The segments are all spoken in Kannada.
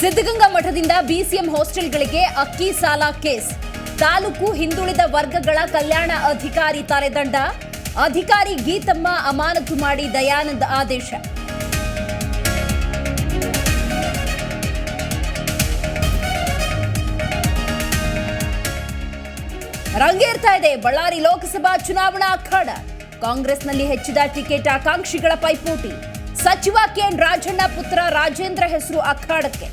ಸಿದ್ಧಗಂಗಾ ಮಠದಿಂದ ಬಿಸಿಎಂ ಹಾಸ್ಟೆಲ್ಗಳಿಗೆ ಅಕ್ಕಿ ಸಾಲ ಕೇಸ್. ತಾಲೂಕು ಹಿಂದುಳಿದ ವರ್ಗಗಳ ಕಲ್ಯಾಣ ಅಧಿಕಾರಿ ತಲೆದಂಡ. ಅಧಿಕಾರಿ ಗೀತಮ್ಮ ಅಮಾನತು ಮಾಡಿ ದಯಾನಂದ್ ಆದೇಶ. ರಂಗೇರ್ತಾ ಇದೆ. ಬಳ್ಳಾರಿ ಲೋಕಸಭಾ ಚುನಾವಣಾ ಅಖಾಡ. ಕಾಂಗ್ರೆಸ್ನಲ್ಲಿ ಹೆಚ್ಚಿದ ಟಿಕೆಟ್ ಆಕಾಂಕ್ಷಿಗಳ ಪೈಪೋಟಿ. ಸಚಿವ ಕೆಎನ್ ರಾಜಣ್ಣ ಪುತ್ರ ರಾಜೇಂದ್ರ ಹೆಸರು ಅಖಾಡಕ್ಕೆ.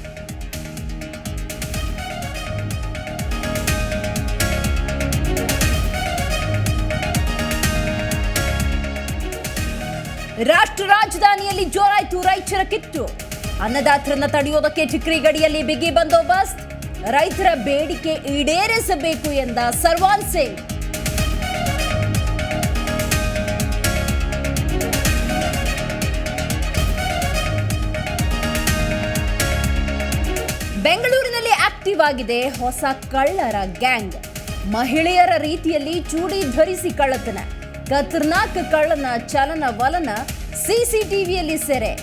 ರಾಷ್ಟ್ರ ರಾಜಧಾನಿಯಲ್ಲಿ ಜೋರಾಯ್ತು ರೈತರ ಕಿತ್ತು. ಅನ್ನದಾತರನ್ನ ತಡೆಯೋದಕ್ಕೆ ಚಿಕ್ರಿ ಗಡಿಯಲ್ಲಿ ಬಿಗಿ ಬಂದೋಬಸ್ತ್. ರೈತರ ಬೇಡಿಕೆ ಈಡೇರಿಸಬೇಕು ಎಂದ ಸರ್ವಾನ್ ಸಿಂಗ್ ಬೆಂಗಳೂರಿನಲ್ಲಿ ಆಕ್ಟಿವ್ ಆಗಿದೆ ಹೊಸ ಕಳ್ಳರ ಗ್ಯಾಂಗ್. ಮಹಿಳೆಯರ ರೀತಿಯಲ್ಲಿ ಚೂಡಿ ಧರಿಸಿ ಕಳ್ಳತನ. ಖತರ್ನಾಕ್ ಕಳ್ಳನ ಚಲನ ವಲನ ಸಿಸಿಟಿವಿಯಲ್ಲಿ ಸೆರೆ.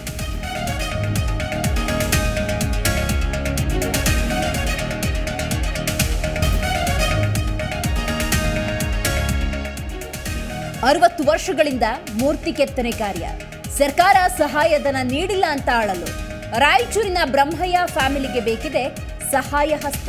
ಅರವತ್ತು ವರ್ಷಗಳಿಂದ ಮೂರ್ತಿ ಕೆತ್ತನೆ ಕಾರ್ಯ. ಸರ್ಕಾರ ಸಹಾಯಧನ ನೀಡಿಲ್ಲ ಅಂತ ಆಳಲು. ರಾಯಚೂರಿನ ಬ್ರಹ್ಮಯ್ಯ ಫ್ಯಾಮಿಲಿಗೆ ಬೇಕಿದೆ ಸಹಾಯ ಹಸ್ತ.